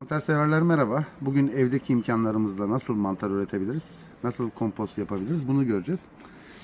Mantar severler merhaba. Bugün evdeki imkanlarımızla nasıl mantar üretebiliriz, nasıl kompost yapabiliriz bunu göreceğiz.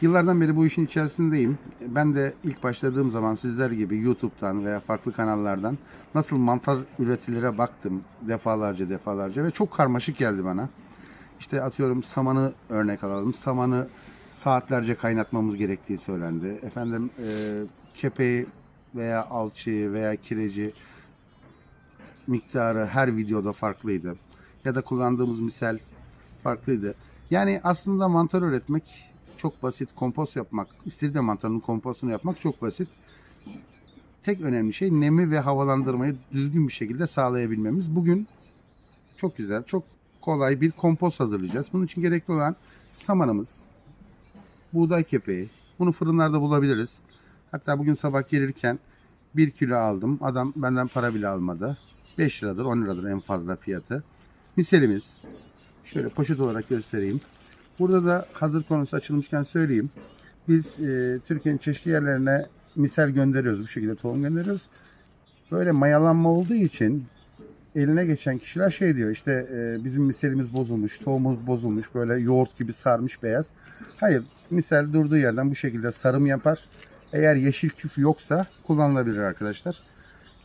Yıllardan beri bu işin içerisindeyim. Ben de ilk başladığım zaman sizler gibi YouTube'dan veya farklı kanallardan nasıl mantar üretilire baktım defalarca defalarca ve çok karmaşık geldi bana. İşte atıyorum samanı örnek alalım. Samanı saatlerce kaynatmamız gerektiği söylendi. Efendim e, kepeği veya alçıyı veya kireci miktarı her videoda farklıydı. Ya da kullandığımız misal farklıydı. Yani aslında mantar üretmek çok basit. Kompost yapmak, istiridye mantarının kompostunu yapmak çok basit. Tek önemli şey nemi ve havalandırmayı düzgün bir şekilde sağlayabilmemiz. Bugün çok güzel, çok kolay bir kompost hazırlayacağız. Bunun için gerekli olan samanımız, buğday kepeği. Bunu fırınlarda bulabiliriz. Hatta bugün sabah gelirken 1 kilo aldım. Adam benden para bile almadı. 5 liradır 10 liradır en fazla fiyatı. Miselimiz. Şöyle poşet olarak göstereyim. Burada da hazır konusu açılmışken söyleyeyim. Biz e, Türkiye'nin çeşitli yerlerine misel gönderiyoruz. Bu şekilde tohum gönderiyoruz. Böyle mayalanma olduğu için eline geçen kişiler şey diyor işte e, bizim miselimiz bozulmuş, tohumumuz bozulmuş, böyle yoğurt gibi sarmış beyaz. Hayır, misel durduğu yerden bu şekilde sarım yapar. Eğer yeşil küf yoksa kullanılabilir arkadaşlar.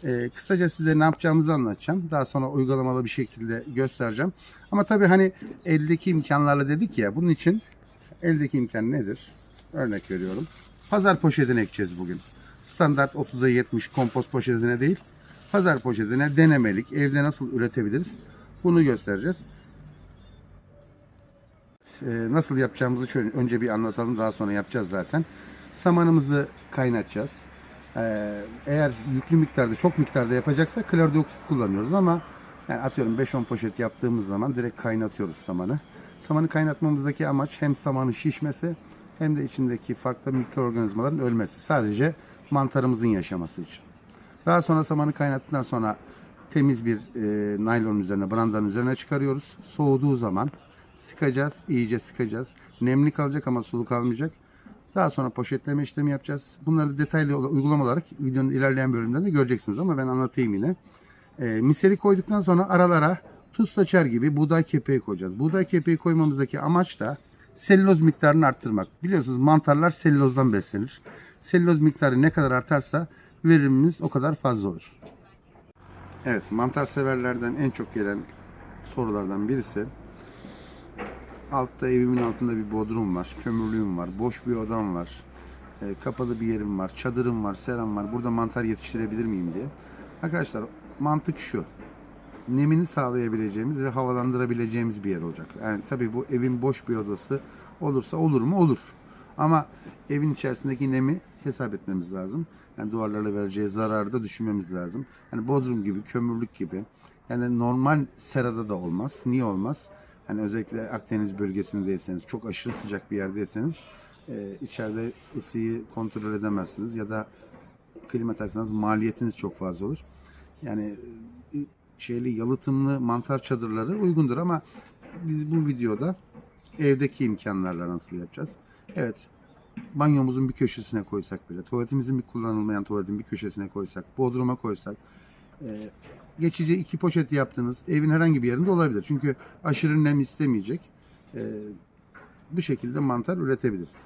E, kısaca size ne yapacağımızı anlatacağım. Daha sonra uygulamalı bir şekilde göstereceğim. Ama tabii hani eldeki imkanlarla dedik ya bunun için eldeki imkan nedir? Örnek veriyorum. Pazar poşetine ekeceğiz bugün. Standart 30'a 70 kompost poşetine değil. Pazar poşetine denemelik evde nasıl üretebiliriz? Bunu göstereceğiz. Ee, nasıl yapacağımızı şöyle önce bir anlatalım daha sonra yapacağız zaten. Samanımızı kaynatacağız. Ee, eğer yüklü miktarda çok miktarda yapacaksa klordioksit kullanıyoruz ama yani atıyorum 5-10 poşet yaptığımız zaman direkt kaynatıyoruz samanı. Samanı kaynatmamızdaki amaç hem samanın şişmesi hem de içindeki farklı mikroorganizmaların ölmesi. Sadece mantarımızın yaşaması için. Daha sonra samanı kaynattıktan sonra temiz bir e, naylon üzerine, brandanın üzerine çıkarıyoruz. Soğuduğu zaman sıkacağız, iyice sıkacağız. Nemli kalacak ama sulu kalmayacak. Daha sonra poşetleme işlemi yapacağız. Bunları detaylı uygulama olarak videonun ilerleyen bölümlerinde göreceksiniz ama ben anlatayım yine. E, miseli koyduktan sonra aralara tuz saçar gibi buğday kepeği koyacağız. Buğday kepeği koymamızdaki amaç da selüloz miktarını arttırmak. Biliyorsunuz mantarlar selülozdan beslenir. Selüloz miktarı ne kadar artarsa verimimiz o kadar fazla olur. Evet, mantar severlerden en çok gelen sorulardan birisi altta evimin altında bir bodrum var, kömürlüğüm var, boş bir odam var, e, kapalı bir yerim var, çadırım var, seram var. Burada mantar yetiştirebilir miyim diye. Arkadaşlar mantık şu. Nemini sağlayabileceğimiz ve havalandırabileceğimiz bir yer olacak. Yani tabii bu evin boş bir odası olursa olur mu? Olur. Ama evin içerisindeki nemi hesap etmemiz lazım. Yani duvarlarla vereceği zararı da düşünmemiz lazım. Yani bodrum gibi, kömürlük gibi. Yani normal serada da olmaz. Niye olmaz? Yani özellikle Akdeniz bölgesindeyseniz, çok aşırı sıcak bir yerdeyseniz e, içeride ısıyı kontrol edemezsiniz ya da klima taksanız maliyetiniz çok fazla olur. Yani e, şeyli yalıtımlı mantar çadırları uygundur ama biz bu videoda evdeki imkanlarla nasıl yapacağız? Evet, banyomuzun bir köşesine koysak bile, tuvaletimizin bir kullanılmayan tuvaletin bir köşesine koysak, bodruma koysak, geçici iki poşet yaptığınız evin herhangi bir yerinde olabilir. Çünkü aşırı nem istemeyecek. E, bu şekilde mantar üretebiliriz.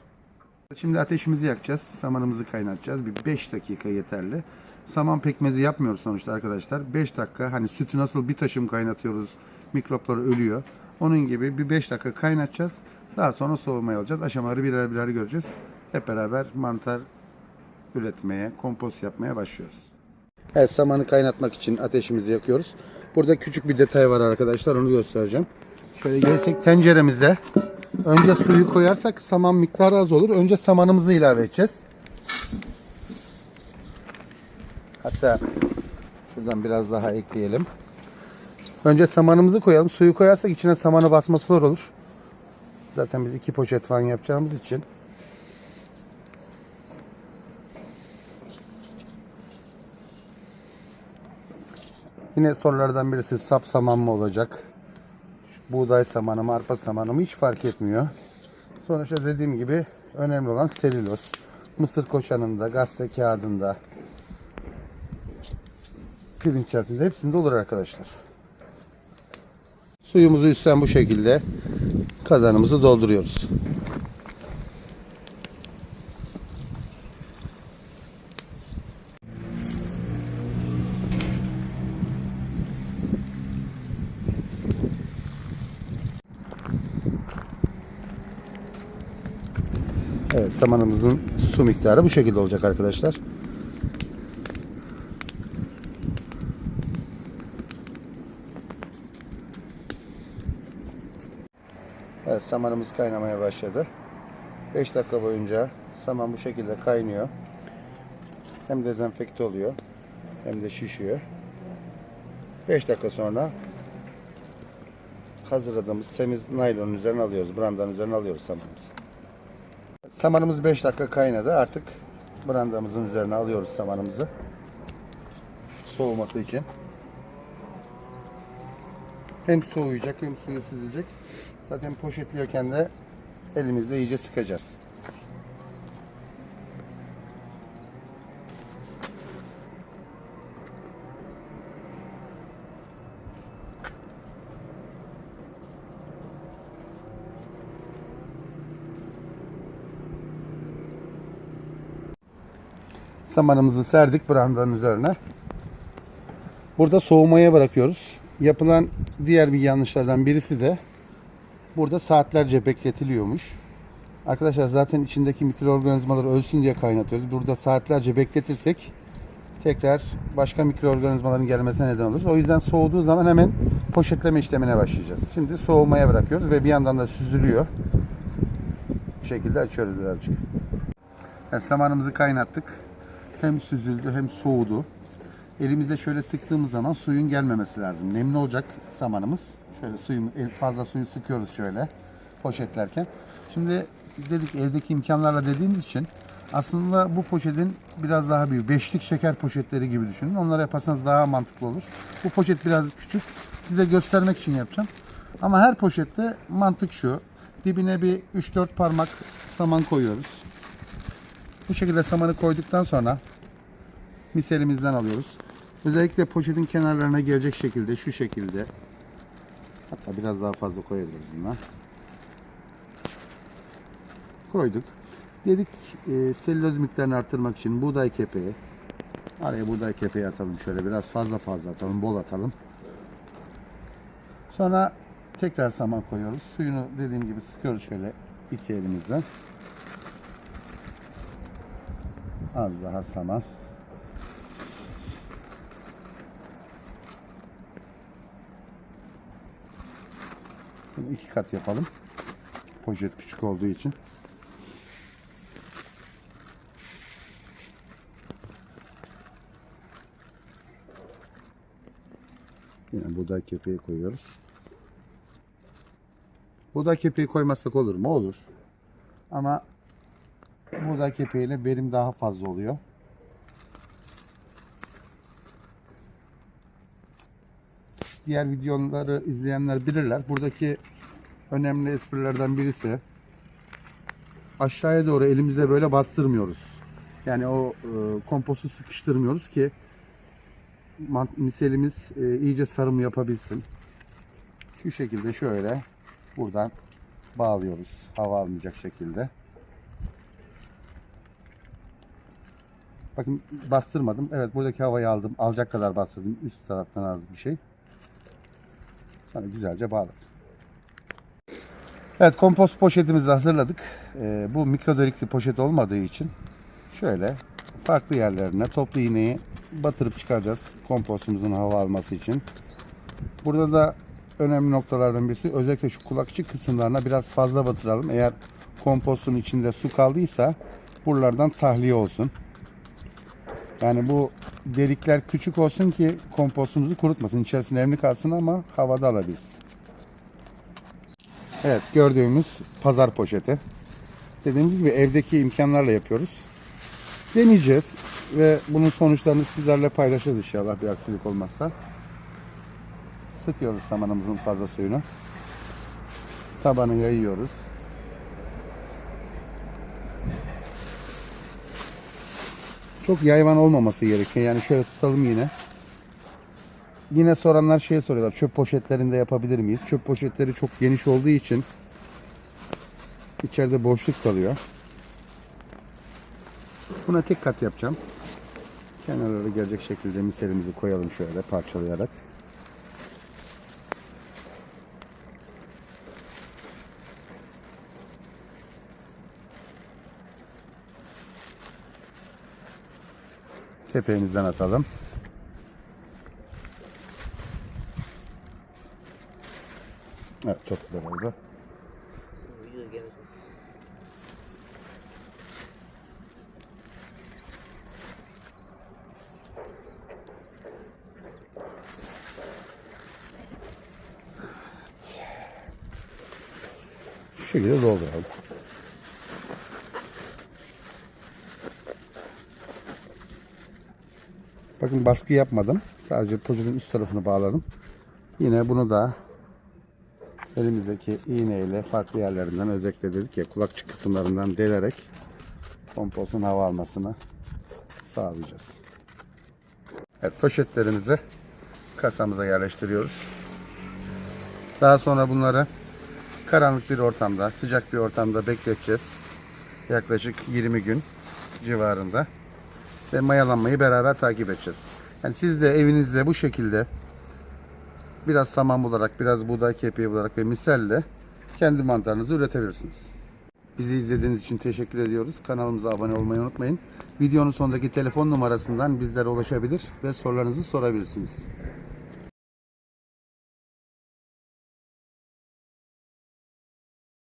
Şimdi ateşimizi yakacağız. Samanımızı kaynatacağız. Bir 5 dakika yeterli. Saman pekmezi yapmıyoruz sonuçta arkadaşlar. 5 dakika hani sütü nasıl bir taşım kaynatıyoruz mikroplar ölüyor. Onun gibi bir 5 dakika kaynatacağız. Daha sonra soğumaya alacağız. Aşamaları birer birer göreceğiz. Hep beraber mantar üretmeye, kompost yapmaya başlıyoruz. Evet samanı kaynatmak için ateşimizi yakıyoruz. Burada küçük bir detay var arkadaşlar onu göstereceğim. Şöyle gelsek tenceremizde önce suyu koyarsak saman miktarı az olur. Önce samanımızı ilave edeceğiz. Hatta şuradan biraz daha ekleyelim. Önce samanımızı koyalım. Suyu koyarsak içine samanı basması zor olur. Zaten biz iki poşet falan yapacağımız için. Yine sorulardan birisi sap saman mı olacak? Buğday samanı mı, arpa samanı mı hiç fark etmiyor. Sonuçta dediğim gibi önemli olan selüloz. Mısır koçanında, gazete kağıdında, pirinç çatında hepsinde olur arkadaşlar. Suyumuzu üstten bu şekilde kazanımızı dolduruyoruz. Samanımızın su miktarı bu şekilde olacak arkadaşlar. Evet, samanımız kaynamaya başladı. 5 dakika boyunca saman bu şekilde kaynıyor. Hem dezenfekte oluyor hem de şişiyor. 5 dakika sonra hazırladığımız temiz naylonun üzerine alıyoruz. Brandanın üzerine alıyoruz samanımızı. Samanımız 5 dakika kaynadı. Artık brandamızın üzerine alıyoruz samanımızı. Soğuması için. Hem soğuyacak hem suyu süzülecek. Zaten poşetliyorken de elimizle iyice sıkacağız. Samanımızı serdik brandanın üzerine. Burada soğumaya bırakıyoruz. Yapılan diğer bir yanlışlardan birisi de burada saatlerce bekletiliyormuş. Arkadaşlar zaten içindeki mikroorganizmalar ölsün diye kaynatıyoruz. Burada saatlerce bekletirsek tekrar başka mikroorganizmaların gelmesine neden olur. O yüzden soğuduğu zaman hemen poşetleme işlemine başlayacağız. Şimdi soğumaya bırakıyoruz ve bir yandan da süzülüyor. Bu şekilde açıyoruz birazcık. Evet, samanımızı kaynattık. Hem süzüldü hem soğudu. Elimizde şöyle sıktığımız zaman suyun gelmemesi lazım. Nemli olacak samanımız. Şöyle suyu fazla suyu sıkıyoruz şöyle poşetlerken. Şimdi dedik evdeki imkanlarla dediğimiz için aslında bu poşetin biraz daha büyük. Beşlik şeker poşetleri gibi düşünün. Onları yaparsanız daha mantıklı olur. Bu poşet biraz küçük. Size göstermek için yapacağım. Ama her poşette mantık şu. Dibine bir 3-4 parmak saman koyuyoruz. Bu şekilde samanı koyduktan sonra miselimizden alıyoruz. Özellikle poşetin kenarlarına gelecek şekilde şu şekilde hatta biraz daha fazla koyabiliriz bundan. Koyduk. Dedik e, selüloz miktarını arttırmak için buğday kepeği araya buğday kepeği atalım şöyle biraz fazla fazla atalım bol atalım. Sonra tekrar saman koyuyoruz. Suyunu dediğim gibi sıkıyoruz şöyle iki elimizden. Az daha saman. Bunu iki kat yapalım. Poşet küçük olduğu için. Yine buğday kepeği koyuyoruz. Buğday kepeği koymazsak olur mu? Olur. Ama buğday kepeğiyle verim daha fazla oluyor. Diğer videoları izleyenler bilirler. Buradaki önemli esprilerden birisi aşağıya doğru elimizle böyle bastırmıyoruz. Yani o e, kompostu sıkıştırmıyoruz ki miselimiz e, iyice sarım yapabilsin. Şu şekilde şöyle buradan bağlıyoruz. Hava almayacak şekilde. Bakın bastırmadım. Evet buradaki havayı aldım. Alacak kadar bastırdım. Üst taraftan az bir şey. Sonra güzelce bağladım. Evet kompost poşetimizi hazırladık. Ee, bu mikrodelikli poşet olmadığı için şöyle farklı yerlerine toplu iğneyi batırıp çıkaracağız kompostumuzun hava alması için. Burada da önemli noktalardan birisi özellikle şu kulakçı kısımlarına biraz fazla batıralım. Eğer kompostun içinde su kaldıysa buralardan tahliye olsun. Yani bu delikler küçük olsun ki kompostumuzu kurutmasın. İçerisinde nemli kalsın ama havada alabilsin. Evet gördüğümüz pazar poşeti. Dediğimiz gibi evdeki imkanlarla yapıyoruz. Deneyeceğiz ve bunun sonuçlarını sizlerle paylaşırız inşallah bir aksilik olmazsa. Sıkıyoruz samanımızın fazla suyunu. Tabanı yayıyoruz. Çok yayvan olmaması gerekiyor. Yani şöyle tutalım yine. yine soranlar şey soruyorlar. Çöp poşetlerinde yapabilir miyiz? Çöp poşetleri çok geniş olduğu için içeride boşluk kalıyor. Buna tek kat yapacağım. Kenarlara gelecek şekilde miserimizi koyalım şöyle parçalayarak. Tepemizden atalım. Evet çok güzel oldu. Şu şekilde dolduralım. Bakın baskı yapmadım. Sadece poşetin üst tarafını bağladım. Yine bunu da elimizdeki iğneyle farklı yerlerinden özellikle dedik ya kulakçık kısımlarından delerek kompostun hava almasını sağlayacağız. Evet poşetlerimizi kasamıza yerleştiriyoruz. Daha sonra bunları karanlık bir ortamda, sıcak bir ortamda bekleteceğiz. Yaklaşık 20 gün civarında. Ve mayalanmayı beraber takip edeceğiz. Yani siz de evinizde bu şekilde biraz saman bularak, biraz buğday kepeği bularak ve misalle kendi mantarınızı üretebilirsiniz. Bizi izlediğiniz için teşekkür ediyoruz. Kanalımıza abone olmayı unutmayın. Videonun sonundaki telefon numarasından bizlere ulaşabilir ve sorularınızı sorabilirsiniz.